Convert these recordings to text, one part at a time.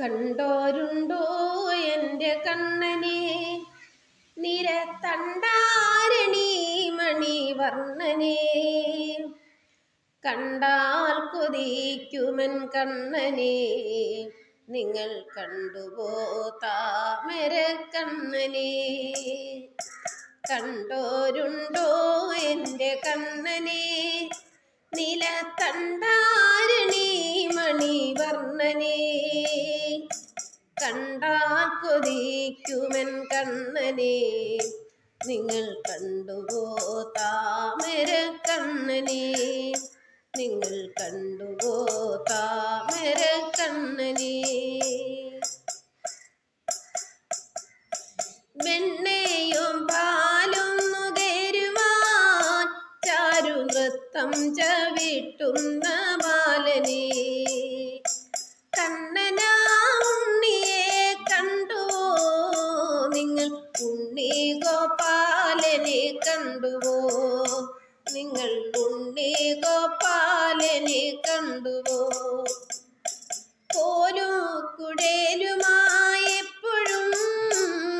കണ്ടോരുണ്ടോ എന്റെ കണ്ണനെ? നിരത്തണ്ടാരണി മണിവർണനെ? കണ്ടാൽ കൊതിക്കുമൻ കണ്ണനെ നിങ്ങൾ കണ്ടുപോ താമര കണ്ണനെ? കണ്ടോരുണ്ടോ എന്റെ കണ്ണനെ? നിലത്തണ്ടാരണി കണ്ടാൽ കണ്ണനെ. നിങ്ങൾ കണ്ടുപോ താമര കണ്ണനെ? നിങ്ങൾ കണ്ടുപോ താമര കണ്ണനെ? വെണ്ണയും പാലും നുകരുവാൻ ചാരു നൃത്തം ചവിട്ടുന്ന ബാലനെ. കണ്ണനാ കണ്ടുവോ? നിങ്ങൾ ഉണ്ണി ഗോപാലനെ കണ്ടുവോ? കോലും കുടേലുമായി എപ്പോഴും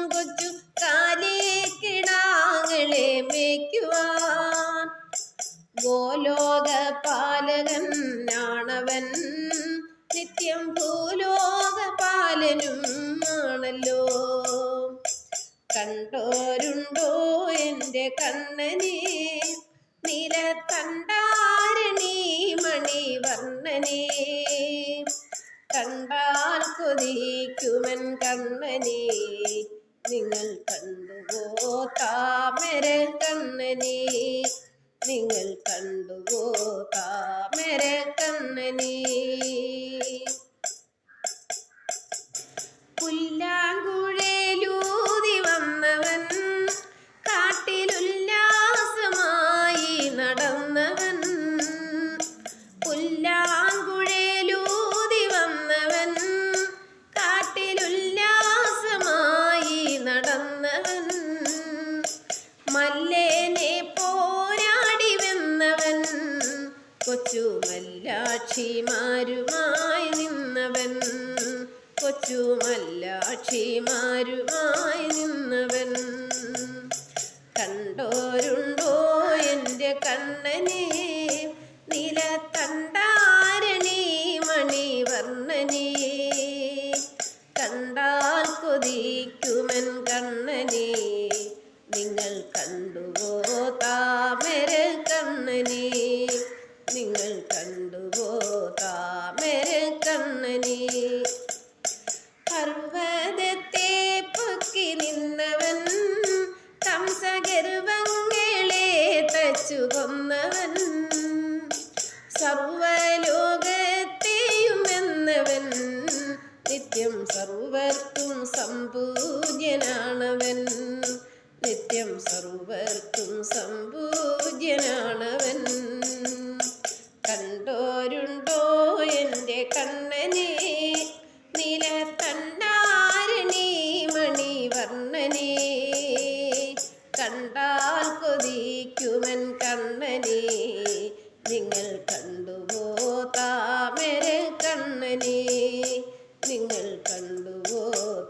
കൊച്ചു കാലേ കിടാങ്ങളെ മേയ്ക്കുവാൻ. ഗോലോക പാലകൻ കണ്ടോരുണ്ടോ എന്റെ കണ്ണനെ? മണി മണിവർണനെ കണ്ടാൽ കൊതിക്കുമൻ കണ്ണനെ. നിങ്ങൾ കണ്ടുവോ താമര കണ്ണനെ? നിങ്ങൾ കണ്ടുവോ താമര കണ്ണനെ? കൊച്ചു മല്ലാക്ഷിമാരുമായി നിന്നവൻ. കൊച്ചു മല്ലാക്ഷിമാരുമായി നിന്നവൻ. കണ്ടോരുണ്ടോ എന്റെ കണ്ണനെ? നിലത്തണ്ടാരണി മണിവർണനെ. കണ്ടാൽ കൊതിക്കുമൻ കണ്ണനെ. നിങ്ങൾ കണ്ടുപോ താമര കണ്ണനെ? നിങ്ങൾ കണ്ടുപോ താമര കണ്ണനെ. പർവതത്തെ പൊക്കി നിന്നവൻ കംസഗർവങ്ങളെ തച്ചു കൊന്നവൻ. സർവലോകത്തെയും എന്നവൻ നിത്യം സർവർക്കും സമ്പൂജ്യനാണവൻ. നിത്യം സർവർക്കും സമ്പൂജ്യനാണവൻ. ജനിക്കുമൻ കണ്ണനെ നിങ്ങൾ കണ്ടുവോ താമര കണ്ണനെ? നിങ്ങൾ കണ്ടുവോ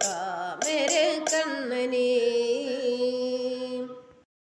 താമര കണ്ണനേ?